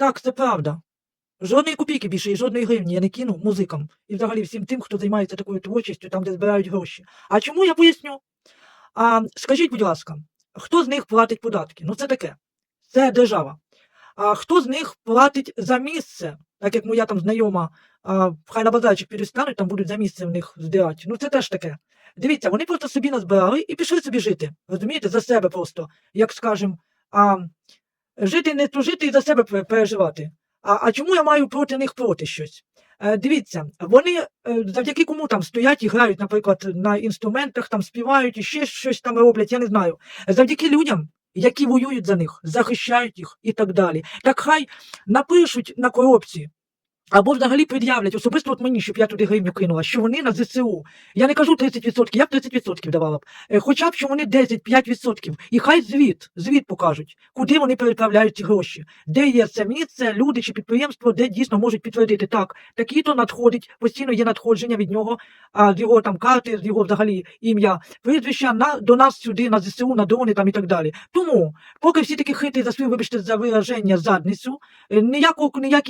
Так, це правда. Жодної копійки більше і жодної гривні я не кину музикам і взагалі всім тим, хто займається такою творчістю, там, де збирають гроші. А чому я поясню? А, скажіть, будь ласка, хто з них платить податки? Ну, це таке. Це держава. А хто з них платить за місце? Так як моя там знайома, а, хай на базарчик перестануть, там будуть за місце в них здирати. Ну, це теж таке. Дивіться, вони просто собі назбирали і пішли собі жити. Розумієте, за себе просто, як скажем, а, жити не тужити і за себе переживати. А, а чому я маю проти них проти щось? Е, дивіться, вони е, завдяки кому там стоять і грають, наприклад, на інструментах, там співають і ще щось там роблять, я не знаю. Завдяки людям, які воюють за них, захищають їх і так далі. Так хай напишуть на коробці. Або взагалі пред'являть особисто от мені, щоб я туди гривню кинула, що вони на ЗСУ. Я не кажу 30%, я б 30% давала б. Е, Хоча б що вони 10-5%. І хай звіт, звіт покажуть, куди вони переправляють ці гроші, де є це люди чи підприємство, де дійсно можуть підтвердити так, такі-то надходить, постійно є надходження від нього, а з його там карти, з його взагалі ім'я, прізвища на до нас сюди, на ЗСУ, на дрони там і так далі. Тому, поки всі такі хитрі за свою, вибачте, за вираження задницю, е, ніякого ніякі